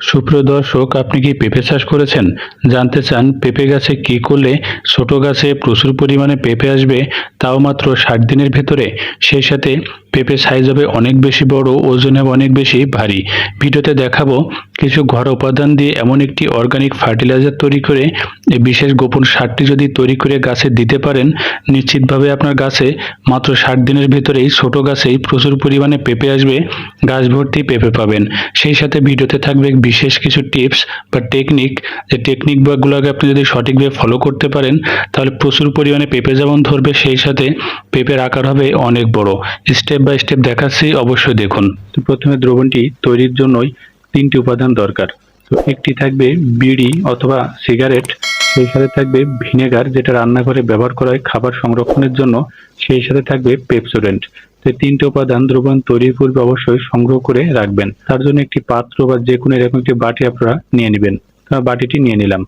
সুপ্রিয় দর্শক, আপনি কি পেঁপে চাষ করেছেন? জানতে চান পেঁপে গাছে কি করলে ছোট গাছে প্রচুর পরিমাণে পেঁপে আসবে, তাও মাত্র ষাট দিনের ভেতরে। সেই সাথে পেঁপে সাইজ হবে অনেক বেশি বড় ওজন হবে অনেক বেশি ভারী। ভিডিওতে দেখাবো কিছু ঘর উপাদান দিয়ে এমন একটি অর্গানিক ফার্টিলাইজার তৈরি করে এই বিশেষ গোপন সারটি যদি তৈরি করে গাছে দিতে পারেন, নিশ্চিতভাবে আপনার গাছে মাত্র ষাট দিনের ভেতরেই ছোট গাছেই প্রচুর পরিমাণে পেঁপে আসবে, গাছ ভর্তি পেঁপে পাবেন। সেই সাথে ভিডিওতে থাকবে বিশেষ কিছু টিপস বা টেকনিক যে টেকনিক বাগুলোকে আপনি যদি সঠিকভাবে ফলো করতে পারেন, তাহলে প্রচুর পরিমাণে পেঁপে যেমন ধরবে, সেই সাথে পেঁপের আকার হবে অনেক বড়। স্টেপ বাই স্টেপ দেখাচ্ছি, অবশ্যই দেখুন। প্রথমে দ্রবণটি তৈরির জন্যই তিনটি উপাদান দরকার। তো একটি থাকবে বিড়ি অথবা সিগারেট সেই সাথে থাকবে ভিনেগার যেটা রান্নাঘরে ব্যবহার করা হয় খাবার সংরক্ষণের জন্য সেই সাথে থাকবে পেপসোডেন্ট। তো তিনটে উপাদান দ্রবণ তৈরির পূর্বে অবশ্যই সংগ্রহ করে রাখবেন। তার জন্য একটি পাত্র বা যে কোনো এরকম একটি বাটি আপনারা নিয়ে নেবেন। বাটিটি নিয়ে নিলাম।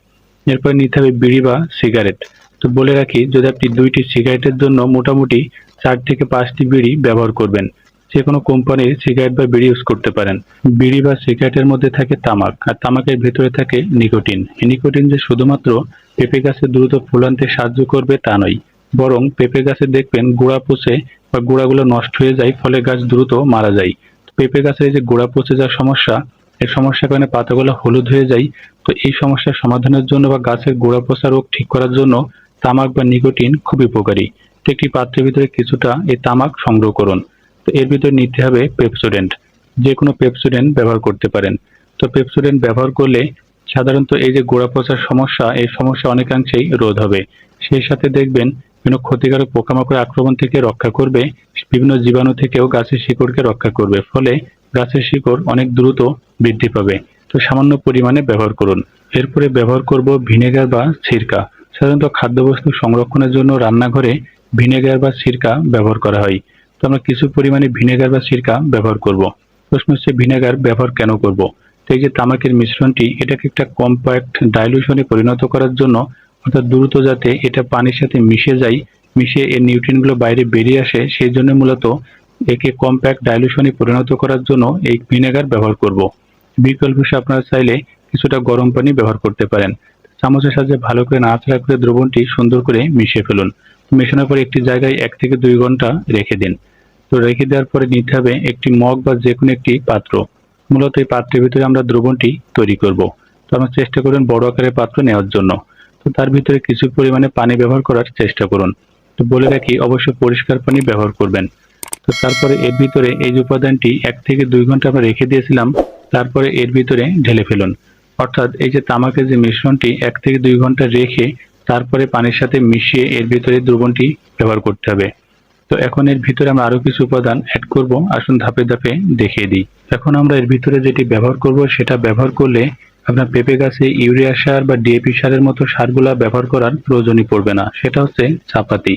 এরপর নিতে হবে বিড়ি বা সিগারেট। তো বলে রাখি, যদি আপনি দুইটি সিগারেটের জন্য মোটামুটি চার থেকে পাঁচটি বিড়ি ব্যবহার করবেন যে কোনো কোম্পানির সিগারেট বা বিড়ি ইউজ করতে পারেন। বিড়ি বা সিগারেটের মধ্যে থাকে তামাক, আর তামাকের ভেতরে থাকে নিকোটিন। নিকোটিন যে শুধুমাত্র পেঁপে গাছে দ্রুত ফুল আনতে সাহায্য করবে তা নয়, বরং পেঁপে গাছে দেখবেন গোড়া পচে বা গোড়াগুলো নষ্ট হয়ে যায়, ফলে গাছ দ্রুত মারা যায়। পেঁপে গাছের যে গোড়া পচে যাওয়ার সমস্যা এই সমস্যার কারণে পাতাগুলো হলুদ হয়ে যায়। তো এই সমস্যার সমাধানের জন্য বা গাছের গোড়া পচা রোগ ঠিক করার জন্য তামাক বা নিকোটিন খুব উপকারী। একটি পাত্রের ভিতরে কিছুটা এই তামাক সংগ্রহ করুন। এর ভিতরে নিতে হবে পেপসোডেন্ট যে কোনো পেপসোডেন্ট ব্যবহার করতে পারেন। তো পেপসোডেন্ট ব্যবহার করলে সাধারণত এই যে গোড়া পচার সমস্যা, এই সমস্যা অনেকাংশেই রোধ হবে। সেই সাথে দেখবেন বিভিন্ন ক্ষতিকারক পোকামাকড় আক্রমণ থেকে রক্ষা করবে, বিভিন্ন জীবাণু থেকেও গাছের শিকড়কে রক্ষা করবে। ফলে গাছের শিকড় অনেক দ্রুত বৃদ্ধি পাবে। তো সামান্য পরিমাণে ব্যবহার করুন। এরপরে ব্যবহার করব ভিনেগার বা সিরকা। সাধারণত খাদ্যবস্তু সংরক্ষণের জন্য রান্নাঘরে ভিনেগার বা সিরকা ব্যবহার করা হয়। তো আমরা কিছু পরিমাণে ভিনেগার বা সিরকা ব্যবহার করব। প্রশ্ন হচ্ছে, ভিনেগার ব্যবহার কেন করব? তো এই যে তামাকের মিশ্রণটি, এটাকে একটা কম্প্যাক্ট ডাইলুশনে পরিণত করার জন্য, অর্থাৎ দ্রুত যাতে এটা পানির সাথে মিশে যায়, মিশে এর নিউট্রিনগুলো বাইরে বেরিয়ে আসে, সেই জন্য মূলত একে কম্প্যাক্ট ডাইলুশনে পরিণত করার জন্য এই ভিনেগার ব্যবহার করব। বিকল্প হিসেবে আপনারা চাইলে কিছুটা গরম পানি ব্যবহার করতে পারেন। চামচের সাহায্যে ভালো করে নাড়াচাড়া করে দ্রবণটি সুন্দর করে মিশিয়ে ফেলুন। মেশানোর পরে একটি জায়গায় এক থেকে দুই ঘণ্টা রেখে দিন। তো রেখে দেওয়ার পরে নিতে হবে একটি মগ বা যে কোনো একটি পাত্র। মূলত এই পাত্রের ভিতরে আমরা দ্রবণটি তৈরি করব। তো আমরা চেষ্টা করুন বড় আকারের পাত্র নেওয়ার জন্য। তো তার ভিতরে কিছু পরিমাণে পানি ব্যবহার করার চেষ্টা করুন। তো বলে রাখি, অবশ্যই পরিষ্কার পানি ব্যবহার করবেন। তো তারপরে এর ভিতরে এই যে উপাদানটি, এক থেকে দুই ঘণ্টা আমরা রেখে দিয়েছিলাম, তারপরে এর ভিতরে ঢেলে ফেলুন। অর্থাৎ এই যে তামাকের যে মিশ্রণটি, এক থেকে দুই ঘণ্টা রেখে তারপরে পানির সাথে মিশিয়ে এর ভিতরে দ্রবণটি ব্যবহার করতে হবে। তো এখন এর ভিতরে আমরা আরও কিছু উপাদান অ্যাড করব। আসুন ধাপে ধাপে দেখিয়ে দিই। এখন আমরা এর ভিতরে যেটি ব্যবহার করব, সেটা ব্যবহার করলে আপনার পেঁপে গাছে ইউরিয়া সার বা ডিএপি সারের মতো সারগুলা ব্যবহার করার প্রয়োজনই পড়বে না। সেটা হচ্ছে চাপাতি।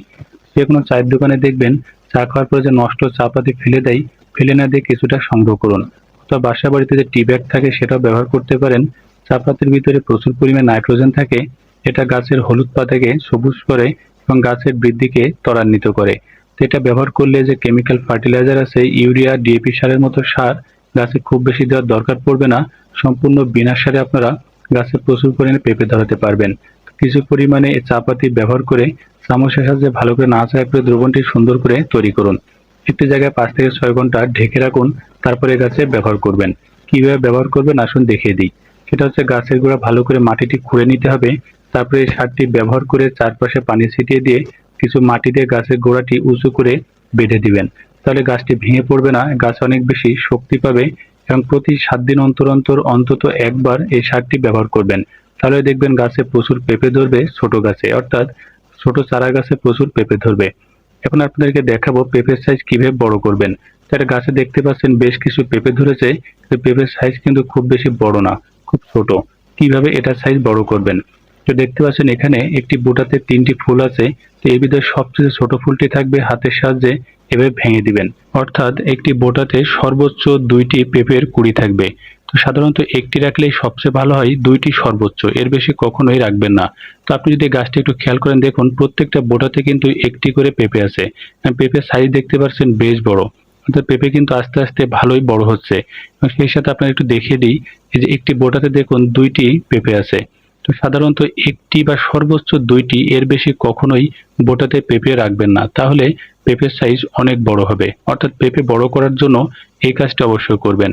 যে কোনো চায়ের দোকানে দেখবেন, চা খাওয়ার পরে যে নষ্ট চাপাতি ফেলে দেয়, ফেলে না দিয়ে কিছুটা সংগ্রহ করুন। অথবা বাসা বাড়িতে যে টি ব্যাগ থাকে, সেটাও ব্যবহার করতে পারেন। চাপাতির ভিতরে প্রচুর পরিমাণে নাইট্রোজেন থাকে। এটা গাছের হলুদ পাতাকে সবুজ করে এবং গাছের বৃদ্ধিকে ত্বরান্বিত করে। তো এটা ব্যবহার করলে যে কেমিক্যাল ফার্টিলাইজার আছে, ইউরিয়া ডিএপি সারের মতো সার গাছে খুব বেশি দেওয়ার দরকার পড়বে না। সম্পূর্ণ বিনা সারে আপনারা গাছে প্রচুর পরিমাণে পেঁপে ধরাতে পারবেন। কিছু পরিমাণে চাপাতি ব্যবহার করে চামচের সাহায্যে ভালো করে নাড়াচাড়া করে দ্রবণটি সুন্দর করে তৈরি করুন। একটি জায়গায় পাঁচ থেকে ছয় ঘণ্টা ঢেকে রাখুন, তারপরে গাছে ব্যবহার করবেন। কীভাবে ব্যবহার করবেন আসুন দেখিয়ে দিই। সেটা হচ্ছে গাছের গোড়া ভালো করে মাটিটি খুঁড়ে নিতে হবে। তারপরে এই সারটি ব্যবহার করে চারপাশে পানি ছিটিয়ে দিয়ে কিছু মাটি দিয়ে গাছের গোড়াটি উঁচু করে বেঁধে দিবেন। তাহলে গাছটি ভেঙে পড়বে না, গাছ অনেক বেশি শক্তি পাবে এবং প্রতি সাত দিন অন্তর অন্তর অন্তত একবার এই সারটি ব্যবহার করবেন। তাহলে দেখবেন গাছে প্রচুর পেঁপে ধরবে, ছোট গাছে, অর্থাৎ ছোট চারা গাছে প্রচুর পেঁপে ধরবে। এখন আপনাদেরকে দেখাবো পেঁপের সাইজ কীভাবে বড় করবেন। তার গাছে দেখতে পাচ্ছেন বেশ কিছু পেঁপে ধরেছে পেঁপের সাইজ কিন্তু খুব বেশি বড় না, খুব ছোট। কীভাবে এটার সাইজ বড় করবেন? তো দেখতে পাচ্ছেন এখানে একটি বুটাতে তিনটি ফুল আছে, তো এর ভিতরে সবচেয়ে ছোট ফুলটি থাকবে হাতের সাহায্যে এভাবে ভেঙে দিবেন। অর্থাৎ একটি বোটাতে সর্বোচ্চ দুইটি পেঁপের কুড়ি থাকবে। তো সাধারণত একটি রাখলেই সবচেয়ে ভালো হয় দুইটি সর্বোচ্চ, এর বেশি কখনোই রাখবেন না। তো আপনি যদি গাছটি একটু খেয়াল করেন, দেখুন প্রত্যেকটা বোটাতে কিন্তু একটি করে পেঁপে আছে। পেঁপের সাইজ দেখতে পাচ্ছেন বেশ বড়, অর্থাৎ পেঁপে কিন্তু আস্তে আস্তে ভালোই বড় হচ্ছে। এবং সেই সাথে আপনার একটু দেখিয়ে দিই যে একটি বোটাতে দেখুন দুইটি পেঁপে আছে। তো সাধারণত একটি বা সর্বোচ্চ দুইটি এর বেশি কখনোই বোটাতে পেঁপে রাখবেন না। তাহলে পেঁপের সাইজ অনেক বড় হবে। অর্থাৎ পেঁপে বড় করার জন্য এই কাজটা অবশ্যই করবেন।